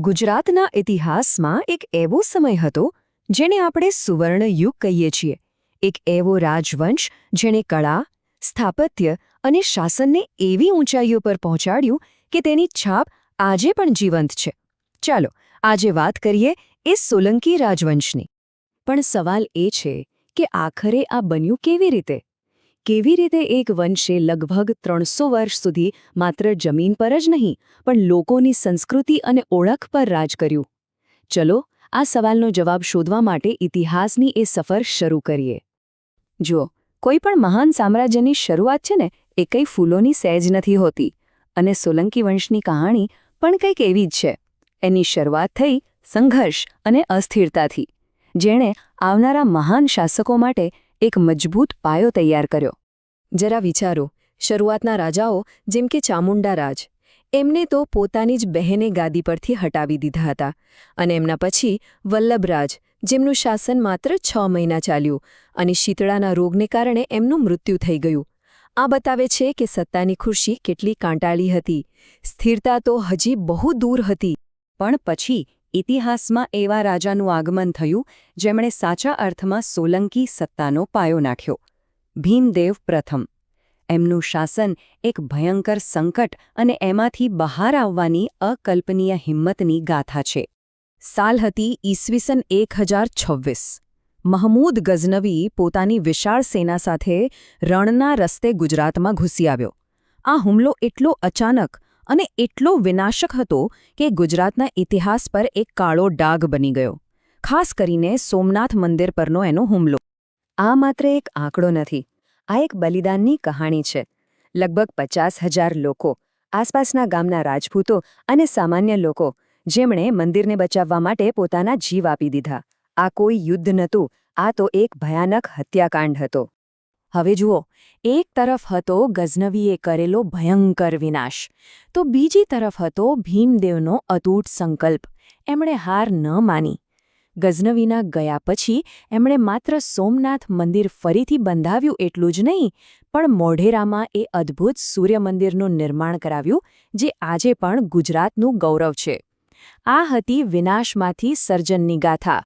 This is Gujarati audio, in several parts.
ગુજરાતના ઇતિહાસમાં એક એવો સમય હતો, જેને આપણે સુવર્ણ યુગ કહીએ છીએ. એક એવો રાજવંશ જેણે કળા, સ્થાપત્ય અને શાસનને એવી ઊંચાઈઓ પર પહોંચાડ્યું કે તેની છાપ આજે પણ જીવંત છે. ચાલો, આજે વાત કરીએ એ સોલંકી રાજવંશની. પણ સવાલ એ છે કે આખરે આ બન્યું કેવી રીતે? કેવી રીતે એક વંશે લગભગ ત્રણસો વર્ષ સુધી માત્ર જમીન પર જ નહીં, પણ લોકોની સંસ્કૃતિ અને ઓળખ પર રાજ કર્યું? ચલો, આ સવાલનો જવાબ શોધવા માટે ઇતિહાસની એ સફર શરૂ કરીએ. જુઓ, કોઈ પણ મહાન સામ્રાજ્યની શરૂઆત છે ને, એ કંઈ ફૂલોની સહેજ નથી હોતી. અને સોલંકી વંશની કહાણી પણ કંઈક એવી જ છે. એની શરૂઆત થઈ સંઘર્ષ અને અસ્થિરતાથી. જેણે આવનારા મહાન શાસકો માટે એક મજબૂત પાયો તૈયાર કર્યો. જરા વિચારો, શરૂઆતના રાજાઓ જેમ કે ચામુંડા રાજ, એમને તો પોતાની જ બહેને ગાદી પરથી હટાવી દીધા હતા અને એમના પછી વલ્લભરાજ જેમનું શાસન માત્ર છ મહિના ચાલ્યું અને શીતળાના રોગને કારણે એમનું મૃત્યુ થઈ ગયું. આ બતાવે છે કે સત્તાની ખુરશી કેટલી કાંટાળી હતી, સ્થિરતા તો હજી બહુ દૂર હતી, પણ પછી ઇતિહાસમાં એવા રાજાનું આગમન થયું, જેમણે સાચા અર્થમાં સોલંકી સત્તાનો પાયો નાખ્યો. ભીમદેવ પ્રથમ. એમનું શાસન એક ભયંકર સંકટ અને એમાંથી બહાર આવવાની અકલ્પનીય હિંમતની ગાથા છે. સાલ હતી ઈસવીસન એક હજાર છવ્વીસ. મહમૂદ ગઝનવી પોતાની વિશાળ સેના સાથે રણના રસ્તે ગુજરાતમાં ઘૂસી આવ્યો. આ હુમલો એટલો અચાનક અને એટલો વિનાશક હતો કે ગુજરાતના ઇતિહાસ પર એક કાળો ડાઘ બની ગયો. ખાસ કરીને સોમનાથ મંદિર પરનો એનો હુમલો. આ માત્ર એક આંકડો નથી, આ એક બલિદાનની કહાણી છે. લગભગ પચાસ હજાર લોકો, આસપાસના ગામના રાજપૂતો અને સામાન્ય લોકો, જેમણે મંદિરને બચાવવા માટે પોતાના જીવ આપી દીધા. આ કોઈ યુદ્ધ નહોતું, આ તો એક ભયાનક હત્યાકાંડ હતો. હવે જુઓ, એક તરફ હતો ગઝનવીએ કરેલો ભયંકર વિનાશ, તો બીજી તરફ હતો ભીમદેવનો અતૂટ સંકલ્પ. એમણે હાર ન માની. ગઝનવીના ગયા પછી એમણે માત્ર સોમનાથ મંદિર ફરીથી બંધાવ્યું એટલું જ નહીં, પણ મોઢેરામાં એ અદ્ભુત સૂર્યમંદિરનું નિર્માણ કરાવ્યું, જે આજે પણ ગુજરાતનું ગૌરવ છે. આ હતી વિનાશમાંથી સર્જનની ગાથા.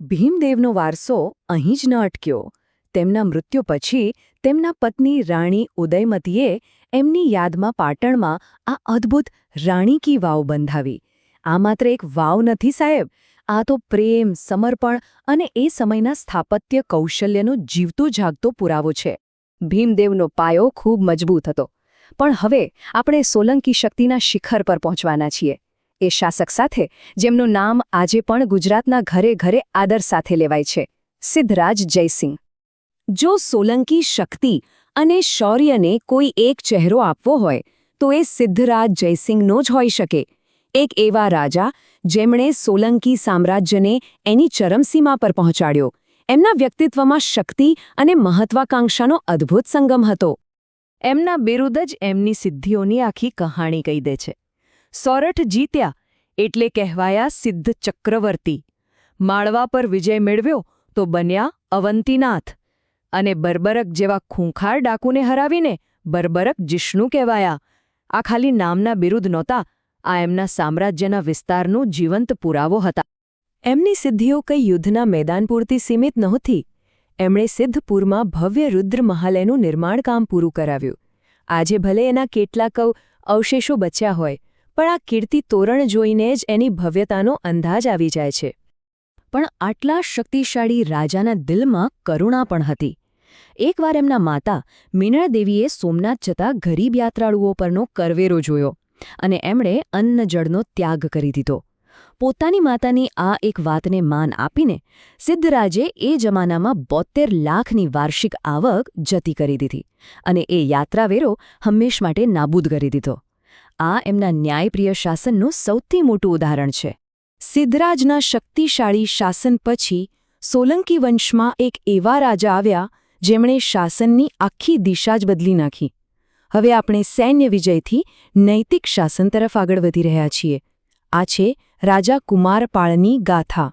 ભીમદેવનો વારસો અહીં જ ન અટક્યો. તેમના મૃત્યુ પછી તેમના પત્ની રાણી ઉદયમતીએ એમની યાદમાં પાટણમાં આ અદ્ભુત રાણી કી વાવ બંધાવી. આ માત્ર એક વાવ નથી સાહેબ, આ તો પ્રેમ, સમર્પણ અને એ સમયના સ્થાપત્ય કૌશલ્યનો જીવતો જાગતો પુરાવો છે. ભીમદેવનો પાયો ખૂબ મજબૂત હતો. પણ હવે આપણે સોલંકી શક્તિના શિખર પર પહોંચવાના છીએ. એ શાસક સાથે, જેમનું નામ આજે પણ ગુજરાતના ઘરે ઘરે આદર સાથે લેવાય છે. સિદ્ધરાજ જયસિંહ. જો સોલંકી શક્તિ અને શૌર્યને કોઈ એક ચહેરો આપવો હોય, તો એ સિદ્ધરાજ જયસિંહનો જ હોઈ શકે. એક એવા રાજા જેમણે સોલંકી સામ્રાજ્યને એની ચરમસીમા પર પહોંચાડ્યો. એમના વ્યક્તિત્વમાં શક્તિ અને મહત્વાકાંક્ષાનો અદ્ભુત સંગમ હતો. એમના બિરુદ જ એમની સિદ્ધિઓની આખી કહાણી કહી દે છે. સોરઠ જીત્યા એટલે કહેવાયા સિદ્ધ ચક્રવર્તી. માળવા પર વિજય મેળવ્યો તો બન્યા અવંતીનાથ. અને બર્બરક જેવા ખૂંખાર ડાકુને હરાવીને બરબરક જિષ્ણુ કહેવાયા. આ ખાલી નામના બિરુદ નહોતા, આ એમના સામ્રાજ્યના વિસ્તારનું જીવંત પુરાવો હતા. એમની સિદ્ધિઓ કંઈ યુદ્ધના મેદાન પૂરતી સીમિત નહોતી. એમણે સિદ્ધપુરમાં ભવ્ય રુદ્ર મહાલયનું નિર્માણ કામ પૂરું કરાવ્યું. આજે ભલે એના કેટલાક અવશેષો બચ્યા હોય, પણ આ કીર્તિ તોરણ જોઈને જ એની ભવ્યતાનો અંદાજ આવી જાય છે. પણ આટલા શક્તિશાળી રાજાના દિલમાં કરુણા પણ હતી. એકવાર એમના માતા મીનળદેવીએ સોમનાથ જતા ગરીબ યાત્રાળુઓ પરનો કરવેરો જોયો અને એમણે અન્ન જળનો ત્યાગ કરી દીધો. પોતાની માતાની આ એક વાતને માન આપીને સિદ્ધરાજે એ જમાનામાં બોતેર લાખની વાર્ષિક આવક જતી કરી દીધી અને એ યાત્રાવેરો હંમેશ માટે નાબૂદ કરી દીધો. આ એમના ન્યાયપ્રિય શાસનનું સૌથી મોટું ઉદાહરણ છે. સિદ્ધરાજના શક્તિશાળી શાસન પછી સોલંકી વંશમાં એક એવા રાજા આવ્યા જેમણે શાસનની આખી દિશા જ બદલી નાખી. હવે આપણે સૈન્ય વિજયથી નૈતિક શાસન તરફ આગળ વધી રહ્યા છીએ. આ છે રાજા કુમારપાળની ગાથા.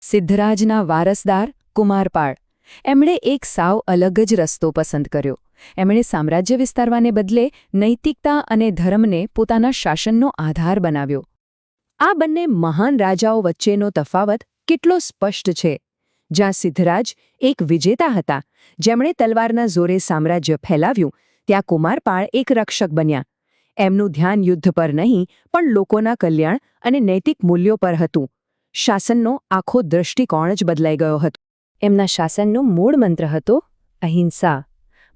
સિદ્ધરાજના વારસદાર કુમારપાળ. એમણે એક સાવ અલગ જ રસ્તો પસંદ કર્યો. એમણે સામ્રાજ્ય વિસ્તારવાને બદલે નૈતિકતા અને ધર્મને પોતાના શાસનનો આધાર બનાવ્યો. આ બંને મહાન રાજાઓ વચ્ચેનો તફાવત કેટલો સ્પષ્ટ છે? જ્યાં સિદ્ધરાજ એક વિજેતા હતા. જેમણે તલવારના જોરે સામ્રાજ્ય ફેલાવ્યું, ત્યાં કુમારપાળ એક રક્ષક બન્યા. એમનું ધ્યાન યુદ્ધ પર નહીં, પણ લોકોના કલ્યાણ અને નૈતિક મૂલ્યો પર હતું. શાસનનો આખો દૃષ્ટિકોણ જ બદલાઈ ગયો હતો. એમના શાસનનો મૂળ મંત્ર હતો, અહિંસા.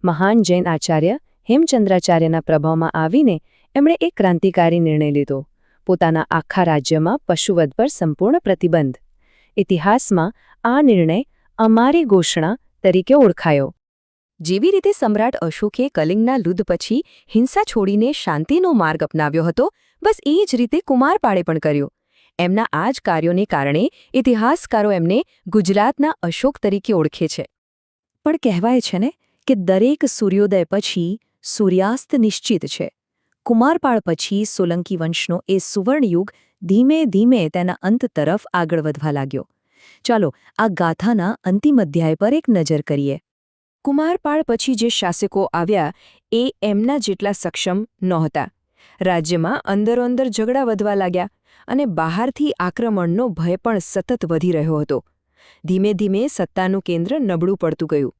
મહાન જૈન આચાર્ય હેમચંદ્રાચાર્યના પ્રભાવમાં આવીને એમણે એક ક્રાંતિકારી નિર્ણય લીધો. પોતાના આખા રાજ્યમાં પશુવધ પર સંપૂર્ણ પ્રતિબંધ. ઇતિહાસમાં આ નિર્ણય અમારી ઘોષણા તરીકે ઓળખાયો. જેવી રીતે સમ્રાટ અશોકે કલિંગના લુદ્ધ પછી હિંસા છોડીને શાંતિનો માર્ગ અપનાવ્યો હતો, બસ એ જ રીતે કુમારપાળે પણ કર્યું. એમના આ જ કાર્યોને કારણે ઇતિહાસકારો એમને ગુજરાતના અશોક તરીકે ઓળખે છે. પણ કહેવાય છે ને કે દરેક સૂર્યોદય પછી સૂર્યાસ્ત નિશ્ચિત છે. કુમારપાળ પછી સોલંકી વંશનો એ સુવર્ણયુગ ધીમે ધીમે તેના અંત તરફ આગળ વધવા લાગ્યો. ચાલો, આ ગાથાના અંતિમ અધ્યાય પર એક નજર કરીએ. કુમારપાળ પછી જે શાસકો આવ્યા, એ એમના જેટલા સક્ષમ નહોતા. રાજ્યમાં અંદરોઅંદર ઝઘડા વધવા લાગ્યા અને બહારથી આક્રમણનો ભય પણ સતત વધી રહ્યો હતો. ધીમે ધીમે સત્તાનું કેન્દ્ર નબળું પડતું ગયું.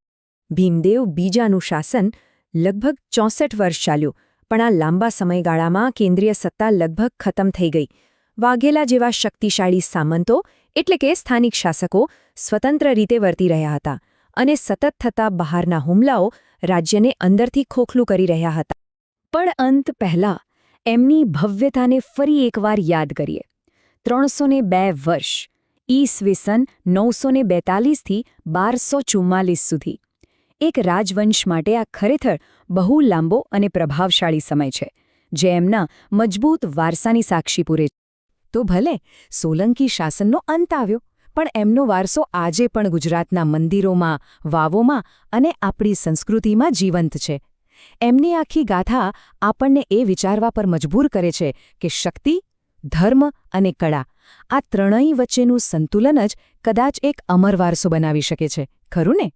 ભીમદેવ બીજાનું શાસન લગભગ ચોસઠ વર્ષ ચાલ્યું, પણ આ લાંબા સમયગાળામાં કેન્દ્રીય સત્તા લગભગ ખતમ થઈ ગઈ. વાઘેલા જેવા શક્તિશાળી સામંતો, એટલે કે સ્થાનિક શાસકો, સ્વતંત્ર રીતે વર્તી રહ્યા હતા અને સતત થતા બહારના હુમલાઓ રાજ્યને અંદરથી ખોખલું કરી રહ્યા હતા. પણ અંત પહેલા એમની ભવ્યતાને ફરી એકવાર યાદ કરીએ. ત્રણસો બે વર્ષ ઈસવીસન નવસો ને બેતાલીસથી બારસો ચુમ્માલીસ સુધી. એક રાજવંશ માટે આ ખરેખર બહુ લાંબો અને પ્રભાવશાળી સમય છે, જે એમના મજબૂત વારસાની સાક્ષી પૂરે તો ભલે, સોલંકી શાસનનો અંત આવ્યો, પણ એમનો વારસો આજે પણ ગુજરાતના મંદિરોમાં, વાવોમાં અને આપણી સંસ્કૃતિમાં જીવંત છે. એમની આખી ગાથા આપણને એ વિચારવા પર મજબૂર કરે છે કે શક્તિ, ધર્મ અને કળા, આ ત્રણેય વચ્ચેનું સંતુલન જ કદાચ એક અમર વારસો બનાવી શકે છે. ખરું ને?